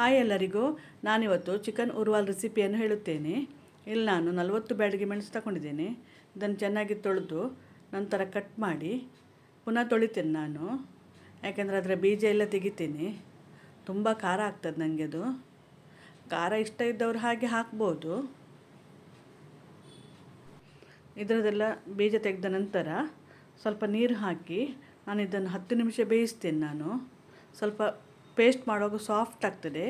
Hi ಎಲ್ಲರಿಗೂ. ನಾನಿವತ್ತು chicken ಉರ್ವಾಲ್ ರೆಸಿಪಿಯನ್ನು ಹೇಳುತ್ತೇನೆ. ಇಲ್ಲಿ ನಾನು ನಲವತ್ತು ಬ್ಯಾಡಿಗೆ ಮೆಣಸು ತಗೊಂಡಿದ್ದೇನೆ. ಇದನ್ನು ಚೆನ್ನಾಗಿ ತೊಳೆದು ನಂತರ ಕಟ್ ಮಾಡಿ ಪುನಃ ತೊಳಿತೇನೆ ನಾನು. ಯಾಕೆಂದರೆ ಅದರ ಬೀಜ ಎಲ್ಲ ತೆಗಿತೀನಿ. ತುಂಬ ಖಾರ ಆಗ್ತದೆ ನನಗೆ ಅದು. ಖಾರ ಇಷ್ಟ ಇದ್ದವರು ಹಾಗೆ ಹಾಕ್ಬೋದು. ಇದರದೆಲ್ಲ ಬೀಜ ತೆಗೆದ ನಂತರ ಸ್ವಲ್ಪ ನೀರು ಹಾಕಿ ನಾನು ಇದನ್ನು ಹತ್ತು ನಿಮಿಷ ಬೇಯಿಸ್ತೇನೆ ನಾನು. ಸ್ವಲ್ಪ ಪೇಸ್ಟ್ ಮಾಡುವಾಗ ಸಾಫ್ಟ್ ಆಗ್ತದೆ.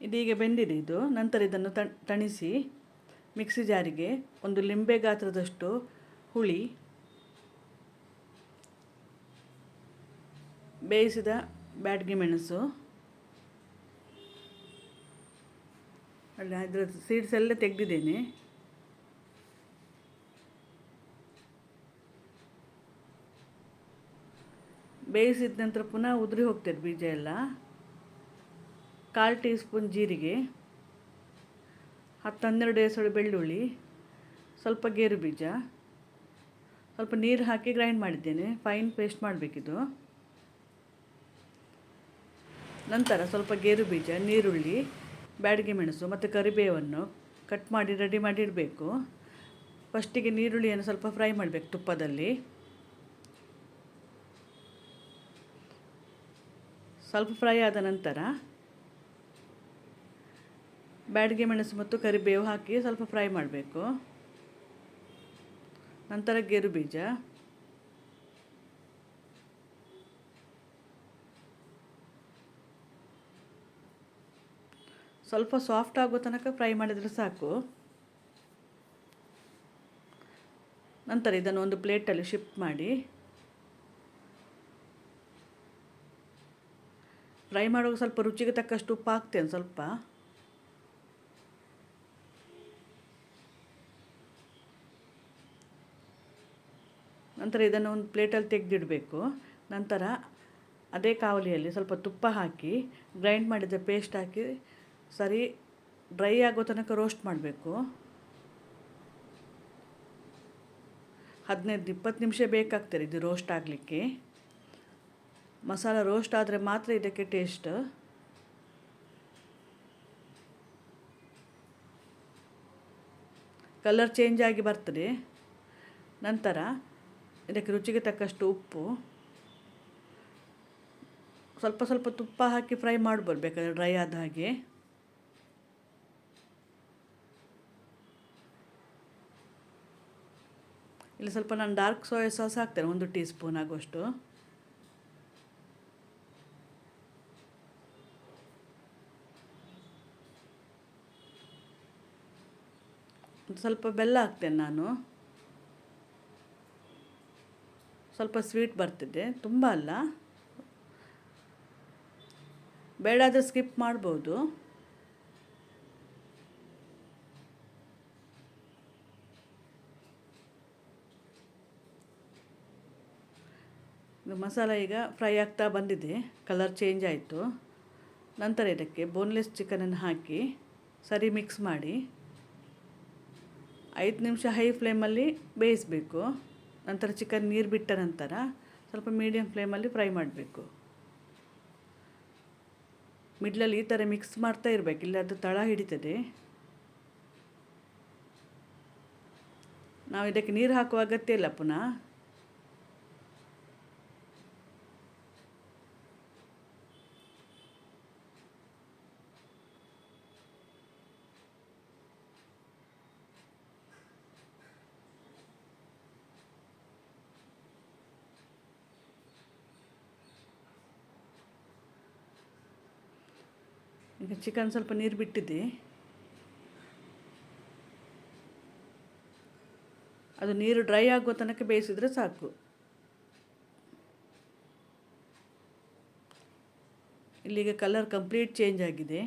ಇದೀಗ ಬೆಂದಿದೆ ಇದು. ನಂತರ ಇದನ್ನು ತಣಿಸಿ ಮಿಕ್ಸಿ ಜಾರಿಗೆ ಒಂದು ಲಿಂಬೆ ಗಾತ್ರದಷ್ಟು ಹುಳಿ ಬೇಯಿಸಿದ ಬ್ಯಾಡ್ಗಿ ಮೆಣಸು. ಅಲ್ಲ ಅದರ ಸೀಡ್ಸ್ ಎಲ್ಲ ತೆಗೆದಿದ್ದೇನೆ. ಬೇಯಿಸಿದ ನಂತರ ಪುನಃ ಉದುರಿ ಹೋಗ್ತದೆ ಬೀಜ ಎಲ್ಲ. ಕಾಲು ಟೀ ಸ್ಪೂನ್ ಜೀರಿಗೆ ಹತ್ತು ಹನ್ನೆರಡು ಎಸಳು ಬೆಳ್ಳುಳ್ಳಿ, ಸ್ವಲ್ಪ ಗೇರು ಬೀಜ, ಸ್ವಲ್ಪ ನೀರು ಹಾಕಿ ಗ್ರೈಂಡ್ ಮಾಡಿದ್ದೇನೆ. ಫೈನ್ ಪೇಸ್ಟ್ ಮಾಡಬೇಕಿದು. ನಂತರ ಸ್ವಲ್ಪ ಗೇರು ಬೀಜ ನೀರುಳ್ಳಿ ಬ್ಯಾಡಿಗೆ ಮೆಣಸು ಮತ್ತು ಕರಿಬೇವನ್ನು ಕಟ್ ಮಾಡಿ ರೆಡಿ ಮಾಡಿ ಇಡಬೇಕು. ಫಸ್ಟಿಗೆ ನೀರುಳ್ಳಿಯನ್ನು ಸ್ವಲ್ಪ ಫ್ರೈ ಮಾಡಬೇಕು ತುಪ್ಪದಲ್ಲಿ. ಸ್ವಲ್ಪ ಫ್ರೈ ಆದ ನಂತರ ಬ್ಯಾಡಿಗೆ ಮೆಣಸು ಮತ್ತು ಕರಿಬೇವು ಹಾಕಿ ಸ್ವಲ್ಪ ಫ್ರೈ ಮಾಡಬೇಕು. ನಂತರ ಗೇರು ಬೀಜ. ಸ್ವಲ್ಪ ಸಾಫ್ಟ್ ಆಗೋ ತನಕ ಫ್ರೈ ಮಾಡಿದರೆ ಸಾಕು. ನಂತರ ಇದನ್ನು ಒಂದು ಪ್ಲೇಟಲ್ಲಿ ಶಿಫ್ಟ್ ಮಾಡಿ. ಫ್ರೈ ಮಾಡುವಾಗ ಸ್ವಲ್ಪ ರುಚಿಗೆ ತಕ್ಕಷ್ಟು ಉಪ್ಪು ಹಾಕ್ತೇನೆ ಸ್ವಲ್ಪ. ನಂತರ ಇದನ್ನು ಒಂದು ಪ್ಲೇಟಲ್ಲಿ ತೆಗೆದಿಡಬೇಕು. ನಂತರ ಅದೇ ಕಾವಲಿಯಲ್ಲಿ ಸ್ವಲ್ಪ ತುಪ್ಪ ಹಾಕಿ, ಗ್ರೈಂಡ್ ಮಾಡಿದ ಪೇಸ್ಟ್ ಹಾಕಿ, ಸರಿ ಡ್ರೈ ಆಗೋ ತನಕ ರೋಸ್ಟ್ ಮಾಡಬೇಕು. ಹದಿನೈದು, ಇಪ್ಪತ್ತು ನಿಮಿಷ ಬೇಕಾಗ್ತದೆ ಇದು ರೋಸ್ಟ್ ಆಗಲಿಕ್ಕೆ. ಮಸಾಲ ರೋಸ್ಟ್ ಆದರೆ ಮಾತ್ರ ಇದಕ್ಕೆ ಟೇಸ್ಟ್. ಕಲರ್ ಚೇಂಜ್ ಆಗಿ ಬರ್ತದೆ. ನಂತರ ಇದಕ್ಕೆ ರುಚಿಗೆ ತಕ್ಕಷ್ಟು ಉಪ್ಪು. ಸ್ವಲ್ಪ ಸ್ವಲ್ಪ ತುಪ್ಪ ಹಾಕಿ ಫ್ರೈ ಮಾಡ್ಬೋದು ಬೇಕಾದ್ರೆ ಡ್ರೈ ಆದ ಹಾಗೆ. ಇಲ್ಲಿ ಸ್ವಲ್ಪ ನಾನು ಡಾರ್ಕ್ ಸೋಯಾ ಸಾಸ್ ಹಾಕ್ತೇನೆ, ಒಂದು ಟೀ ಸ್ಪೂನ್ ಆಗುವಷ್ಟು ಸ್ವಲ್ಪ ಬೆಲ್ಲ ಹಾಕ್ತೇನೆ ನಾನು. ಸ್ವಲ್ಪ ಸ್ವೀಟ್ ಬರ್ತಿದೆ, ತುಂಬ ಅಲ್ಲ? ಬೇಡಾದರೆ ಸ್ಕಿಪ್ ಮಾಡ್ಬೋದು. ಮಸಾಲ ಈಗ ಫ್ರೈ ಆಗ್ತಾ ಬಂದಿದೆ, ಕಲರ್ ಚೇಂಜ್ ಆಯಿತು. ನಂತರ ಇದಕ್ಕೆ ಬೋನ್ಲೆಸ್ ಚಿಕನನ್ನು ಹಾಕಿ, ಸರಿ ಮಿಕ್ಸ್ ಮಾಡಿ. ಐದು ನಿಮಿಷ ಹೈ ಫ್ಲೇಮಲ್ಲಿ ಬೇಯಿಸಬೇಕು. ನಂತರ ಚಿಕನ್ ನೀರು ಬಿಟ್ಟ ನಂತರ ಸ್ವಲ್ಪ ಮೀಡಿಯಮ್ ಫ್ಲೇಮಲ್ಲಿ ಫ್ರೈ ಮಾಡಬೇಕು. ಮಿಡ್ಲಲ್ಲಿ ಈ ಥರ ಮಿಕ್ಸ್ ಮಾಡ್ತಾ ಇರಬೇಕು ಇಲ್ಲ ಅದು ತಳ ಹಿಡಿತದೆ. ನಾವು ಇದಕ್ಕೆ ನೀರು ಹಾಕುವ ಅಗತ್ಯ ಇಲ್ಲ ಪುನಃ. ಈಗ ಚಿಕನ್ ಸ್ವಲ್ಪ ನೀರು ಬಿಟ್ಟಿದೆ ಅದು ನೀರು ಡ್ರೈ ಆಗುವ ತನಕ ಬೇಯಿಸಿದರೆ ಸಾಕು. ಇಲ್ಲಿಗೆ ಕಲರ್ ಕಂಪ್ಲೀಟ್ ಚೇಂಜ್ ಆಗಿದೆ.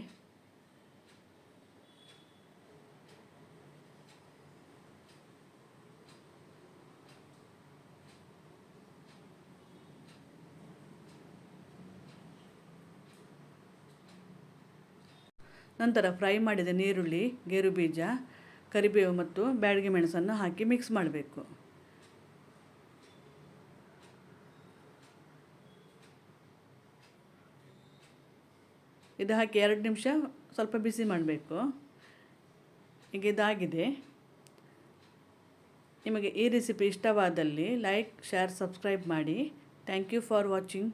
ನಂತರ ಫ್ರೈ ಮಾಡಿದ ನೀರುಳ್ಳಿ ಗೇರು ಬೀಜ ಕರಿಬೇವು ಮತ್ತು ಬ್ಯಾಡಗಿ ಮೆಣಸನ್ನು ಹಾಕಿ ಮಿಕ್ಸ್ ಮಾಡಬೇಕು. ಇದು ಹಾಕಿ ಎರಡು ನಿಮಿಷ ಸ್ವಲ್ಪ ಬಿಸಿ ಮಾಡಬೇಕು. ಈಗ ಇದಾಗಿದೆ. ನಿಮಗೆ ಈ ರೆಸಿಪಿ ಇಷ್ಟವಾದಲ್ಲಿ ಲೈಕ್ ಶೇರ್ ಸಬ್ಸ್ಕ್ರೈಬ್ ಮಾಡಿ. Thank you for watching